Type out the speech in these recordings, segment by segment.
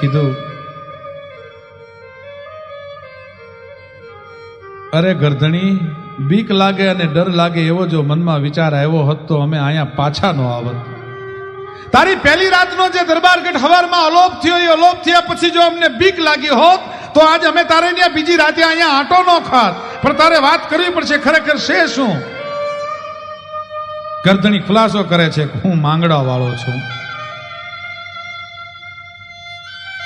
કીધું, અરે ગરધણી, બીક લાગે અને ડર લાગે એવો જો મનમાં વિચાર આવ્યો હોત તો અમે અહીંયા પાછા ન આવત. તારી પહેલી રાતનો જે દરબારગઢ હવારમાં અલોપ થયો, એ અલોપ થયા પછી જો અમને બીક લાગી હોત, તો આજ અમે તારે ત્યાં બીજી રાતે અહીંયા આંટો ન ખાત. પણ તારે વાત કરવી પડશે, ખરેખર છે શું? ગરધણી ખુલાસો કરે છે હું માંગડા વાળો છું.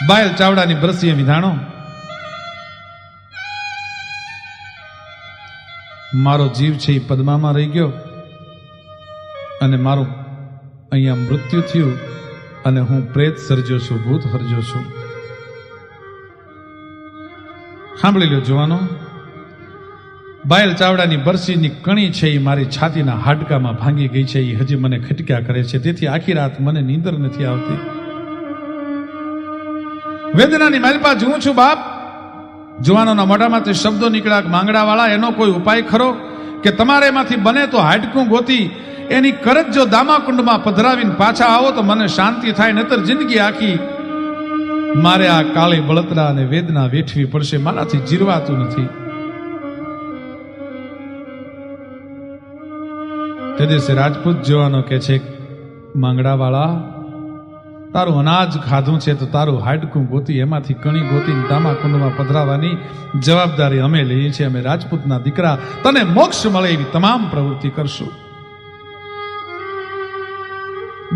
બાયલ ચાવડાની બ્રસીએ વિધાણો? મારો જીવ છે એ પદ્મામાં રહી ગયો અને મારું અહીંયા મૃત્યુ થયું અને હું પ્રેત સર્જ્યો છું, ભૂત હરજો છું. સાંભળી લો જોવાનો, બાયલ ચાવડાની બરસીની કણી છે એ મારી છાતીના હાડકામાં ભાંગી ગઈ છે, એ હજી મને ખટક્યા કરે છે. તેથી આખી રાત મને નીંદર નથી આવતી. વેદનાની માલપા જોઉં છું, બાપ. જુવાનોના મોઢામાંથી શબ્દો નીકળ્યા માંગડાવાળા, એનો કોઈ ઉપાય ખરો? કે તમારે એમાંથી બને તો હાડકું ગોતી, એની કરજ જો દામાકુંડમાં પધરાવીને પાછા આવો તો મને શાંતિ થાય નતર જિંદગી આખી મારે આ કાળી બળતરા અને વેદના વેઠવી પડશે, મારાથી જીરવાતું નથી. તે દિવસે રાજપૂત જવાનો કે છે માંગડા વાળા તારું અનાજ ખાધું છે તો તારું હાડકું ગોતી, એમાંથી કણી ગોતી તામા કુંડમાં પધરાવાની જવાબદારી અમે લઈએ છીએ. અમે રાજપૂતના દીકરા. તને મોક્ષ મળે એવી તમામ પ્રવૃત્તિ કરશું.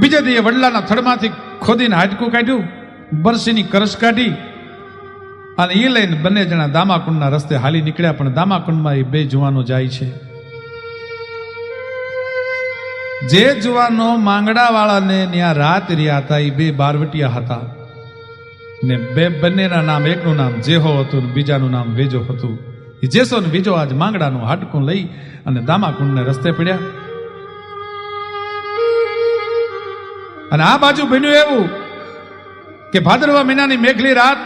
બીજે દીએ વડલાના થડમાંથી ખોદીને હાડકું કાઢ્યું, બરસીની કરસ કાઢી અને એ લઈને બંને જણા દામાકુંડના રસ્તે હાલી નીકળ્યા, પણ દામાકુંડમાં એ બે જુવાનો જાય છે. જે જુવાનો માંગડા વાળાને ત્યાં રાત રહ્યા હતા એ બે બારવટિયા હતા. ને બે બંનેના નામ, એકનું નામ જેહો હતું ને બીજાનું નામ વેજો હતું. એ જેસો ને બીજો આજ માંગડાનું હાડકું લઈ અને દામાકુંડને રસ્તે પડ્યા. અને આ બાજુ બન્યું એવું કે ભાદરવા મહિનાની મેઘલી રાત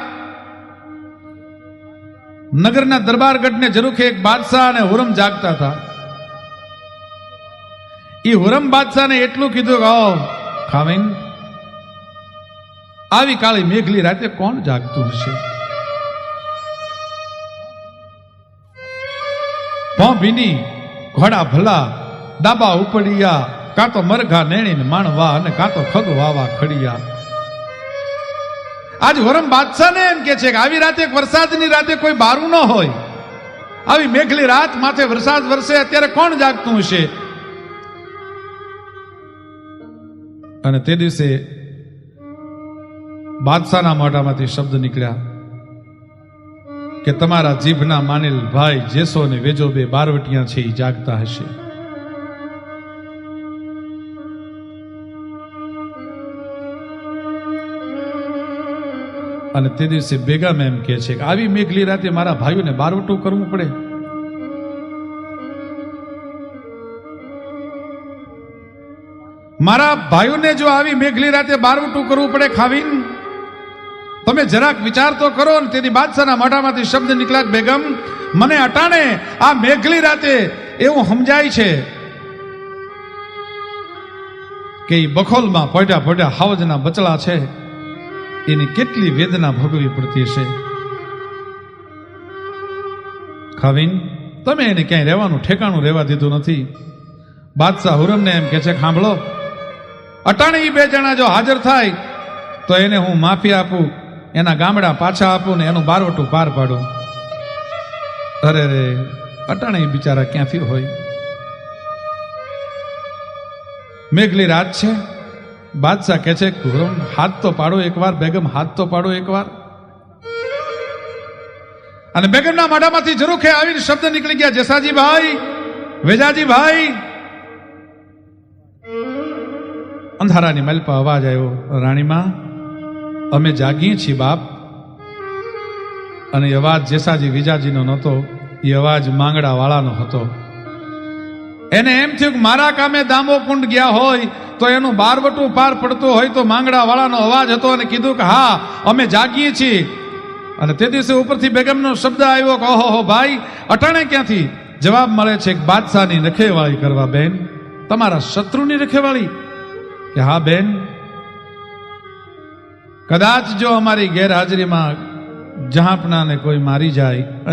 નગરના દરબારગઢને જરૂખે એક બાદશાહ અને હુરમ જાગતા હતા. એ હુરમ બાદશાહને એટલું કીધું કે, આવો ખાવીન આવી કાળી મેઘલી રાતે કોણ જાગતું હશે? ભીની ઘોડા ભલા ડાબા ઉપડિયા, કાં તો મરઘા નેણીને માણવા અને કાં તો ખગ વાવા ખડિયા. આજ વરમ બાદશાહને એમ કે છે કે આવી રાતે વરસાદની રાતે કોઈ બારું ન હોય. આવી મેઘલી રાત માથે વરસાદ વરસે, અત્યારે કોણ જાગતું હશે? અને તે દિવસે બાદશાહના મોઢામાંથી શબ્દ નીકળ્યા કે તમારા જીભના માનેલ ભાઈ જેસો ને વેજો બે બારવટિયા છે એ જાગતા હશે. અને તે દિવસે બેગમ એમ કે છે કે, આવી મેઘલી રાતે મારા ભાઈઓને બારવટું કરવું પડે. મારા ભાઈઓને જો આવી મેઘલી રાતે બારવટું કરવું પડે ખાવીન? તમે જરાક વિચાર તો કરો ને તેની બાદશાહના મોઢામાંથી શબ્દ નીકળ્યા બેગમ. મને અટાણે આ મેઘલી રાતે એવું સમજાય છે કે એ બખોલમાં પડ્યા પડ્યા હાવજના બચલા છે. એની કેટલી વેદના ભોગવી પડતી હશે. ખાવીન, તમે એને ક્યાંય રહેવાનું ઠેકાણું રહેવા દીધું નથી. બાદશાહ હુરમને એમ કે છે સાંભળો અટાણે એ બે જણા જો હાજર થાય, તો એને હું માફી આપું, એના ગામડા પાછા આપું ને એનું બારવટું પાર પાડું. અરે રે, અટાણે બિચારા ક્યાંથી હોય? મેઘલી રાત છે, બાદશાહ કહે છે હુરમ હાથ તો પાડો એકવાર, બેગમ, હાથ તો પાડો એકવાર. અને બેગમના માઢામાંથી જરૂર આવીને શબ્દ નીકળી ગયા, જેસાજી ભાઈ, વેજાજી ભાઈ અંધારાની મલપા અવાજ આવ્યો, રાણીમાં, અમે જાગીએ છીએ બાપ. અને અવાજ જેસાજી વિજાજીનો નહોતો, એ અવાજ માંગડા વાળાનો હતો. એને એમ થયું કે મારા કામે દામો કુંડ ગયા હોય, તો એનું બારવટું પાર પડતું હોય તો માંગડા વાળાનો અવાજ હતો અને કીધું કે, હા, અમે જાગીએ છીએ. અને તે દિવસે ઉપરથી બેગમનો શબ્દ આવ્યો કે, ઓહો ભાઈ, અટાણે ક્યાંથી? જવાબ મળે છે કે બાદશાહની રખેવાળી કરવા બેન, તમારા શત્રુની રખેવાળી. કે હા બેન. કદાચ જો અમારી ગેરહાજરીમાં જહાંપનાને કોઈ મારી જાય